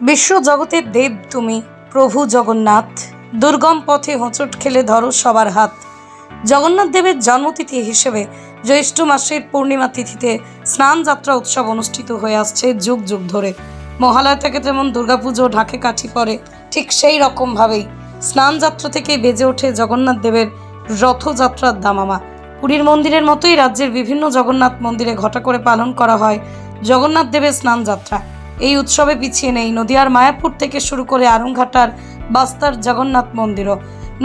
বিশ্ব জগতের দেব তুমি, প্রভু জগন্নাথ। দুর্গম পথে হোঁচট খেলে ধরো সবার হাত। জগন্নাথ দেবের জন্মতিথি হিসেবে জ্যৈষ্ঠ মাসের পূর্ণিমা তিথিতে স্নান যাত্রা উৎসব অনুষ্ঠিত হয়ে আসছে যুগ যুগ ধরে। মহালয়া থেকে যেমন দুর্গাপুজো ঢাকে কাঠি পড়ে ঠিক সেই রকমভাবেই স্নান যাত্রা থেকে বেজে ওঠে জগন্নাথ দেবের রথযাত্রার দামামা। পুরীর মন্দিরের মতোই রাজ্যের বিভিন্ন জগন্নাথ মন্দিরে ঘটা করে পালন করা হয় জগন্নাথ দেবের স্নান যাত্রা। এই উৎসবে পিছিয়ে নেই নদিয়ার মায়াপুর থেকে শুরু করে আরংঘাটার বাস্তার জগন্নাথ মন্দিরও।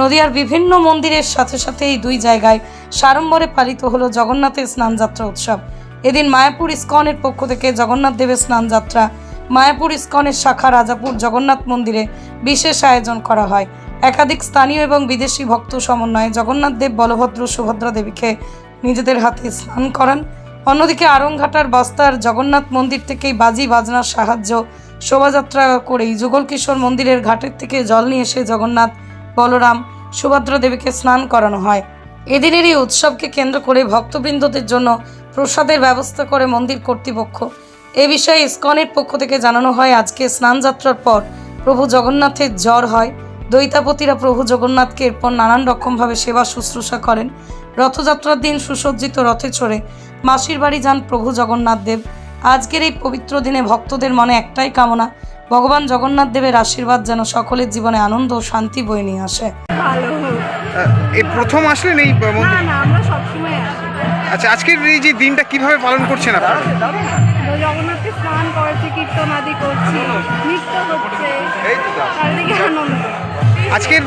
নদিয়ার বিভিন্ন মন্দিরের সাথে সাথে এই দুই জায়গায় সাড়ম্বরে পালিত হলো জগন্নাথের স্নানযাত্রা উৎসব। এদিন মায়াপুর ইস্কনের পক্ষ থেকে জগন্নাথ দেবের স্নানযাত্রা। মায়াপুর ইস্কনের শাখা রাজাপুর জগন্নাথ মন্দিরে বিশেষ আয়োজন করা হয়। একাধিক স্থানীয় এবং বিদেশি ভক্ত সমন্বয়ে জগন্নাথ দেব, বলভদ্র, সুভদ্রা দেবীকে নিজেদের হাতে স্নান করান। অন্যদিকে আরংঘাটার বস্তার জগন্নাথ মন্দির থেকেই বাজি বাজনার সাহায্য শোভাযাত্রা করেই যুগল কিশোর মন্দিরের ঘাটের থেকে জল নিয়ে এসে জগন্নাথ বলরাম সুভদ্রা দেবীকে স্নান করানো হয়। এদিনের এই উৎসবকে কেন্দ্র করে ভক্তবৃন্দদের জন্য প্রসাদের ব্যবস্থা করে মন্দির কর্তৃপক্ষ। এ বিষয়ে ইসকনের পক্ষ থেকে জানানো হয়, আজকে স্নানযাত্রার পর প্রভু জগন্নাথের জ্বর হয়। দৈতাপতিরা প্রভু জগন্নাথকে এরপর নানান রকমভাবে সেবা শুশ্রূষা করেন। রথযাত্রার দিন সুসজ্জিত রথে চড়ে মাসির বাড়ি যান প্রভু জগন্নাথ দেব। আজকের এই পবিত্র দিনে ভক্তদের মনে একটাই কামনা ভগবান জগন্নাথ দেবের আশীর্বাদ যেন সকলের জীবনে আনন্দ ও শান্তি বয়ে নিয়ে আসে। এই প্রথম আসলেন এই না মন্দির? না আমরা সবসময় আসি। আচ্ছা আজকের এই যে দিনটা কীভাবে পালন করছেন আপনারা? জগন্নাথকে স্নান করছি কীর্তন আদি করছি নৃত্য হচ্ছে। আনন্দ। আজকের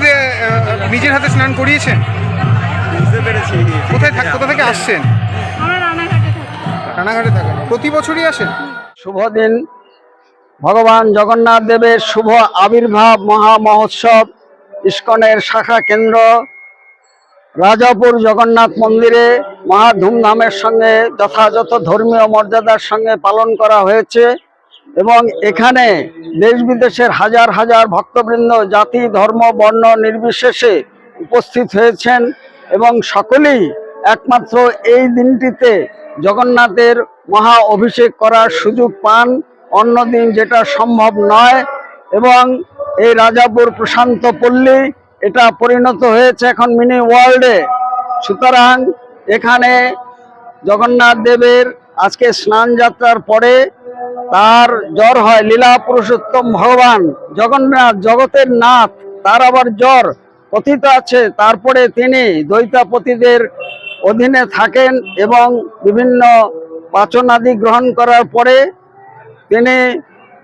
নিজের হাতে স্নান করিয়েছেন? কোথায় থাক কোথা থেকে আসছেন? রানাঘাটে থাকেন। প্রতি বছরই আসেন? শুভ দিন। ভগবান জগন্নাথ দেবের শুভ আবির্ভাব মহা মহোৎসব ইস্কনের শাখা কেন্দ্র, রাজাপুর জগন্নাথ মন্দিরে মহা ধুমধামের সঙ্গে যথাযথ ধর্মীয় মর্যাদার সঙ্গে পালন করা হয়েছে এবং এখানে দেশ বিদেশের হাজার হাজার ভক্তবৃন্দ জাতি, ধর্ম, বর্ণ নির্বিশেষে উপস্থিত হয়েছেন এবং সকলেই একমাত্র এই দিনটিতে জগন্নাথের মহা অভিষেক করার সুযোগ পান। অন্য দিন যেটা সম্ভব নয় এবং এই রাজাপুর প্রশান্ত পল্লী এটা পরিণত হয়েছে এখন মিনি ওয়ার্ল্ডে। সুতরাং এখানে জগন্নাথ দেবের আজকে স্নান যাত্রার পরে তার জ্বর হয়, লীলা পুরুষোত্তম ভগবান, জগন্নাথ জগতের নাথ, তার আবার জ্বর, কথিত আছে। তারপরে তিনি দ্বৈতাপতিদের অধীনে থাকেন এবং বিভিন্ন পাচনাদি গ্রহণ করার পরে তিনি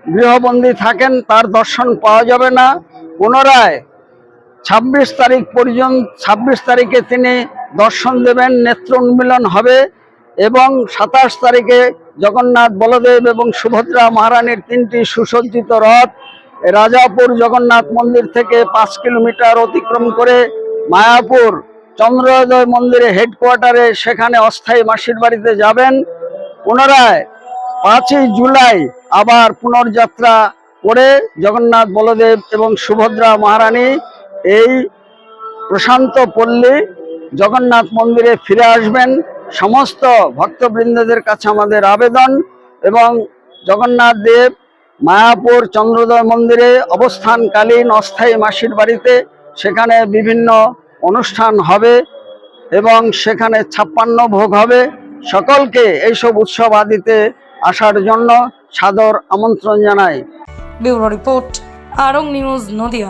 গৃহবন্দী থাকেন, তার দর্শন পাওয়া যাবে না। পুনরায় ছাব্বিশ তারিখ পর্যন্ত, ছাব্বিশ তারিখে তিনি দর্শন দেবেন, নেত্র উন্মিলন হবে এবং সাতাশ তারিখে জগন্নাথ বলদেব এবং সুভদ্রা মহারানীর তিনটি সুসজ্জিত রথ রাজাপুর জগন্নাথ মন্দির থেকে পাঁচ কিলোমিটার অতিক্রম করে মায়াপুর চন্দ্রোদয় মন্দিরে হেডকোয়ার্টারে সেখানে অস্থায়ী মাসির বাড়িতে যাবেন। পুনরায় পাঁচই জুলাই আবার পুনর্যাত্রা করে জগন্নাথ, বলদেব এবং সুভদ্রা মহারানী এই প্রশান্ত পল্লী জগন্নাথ মন্দিরে ফিরে আসবেন। সমস্ত ভক্তবৃন্দদের কাছে আমাদের আবেদন এবং জগন্নাথ দেব মায়াপুর চন্দ্রোদয় মন্দিরে অবস্থানকালীন অস্থায়ী মাসির বাড়িতে সেখানে বিভিন্ন অনুষ্ঠান হবে এবং সেখানে ছাপ্পান্ন ভোগ হবে। সকলকে এইসব উৎসব আদিতে আসার জন্য সাদর আমন্ত্রণ জানাই। Bureau report Aarong news Nadia.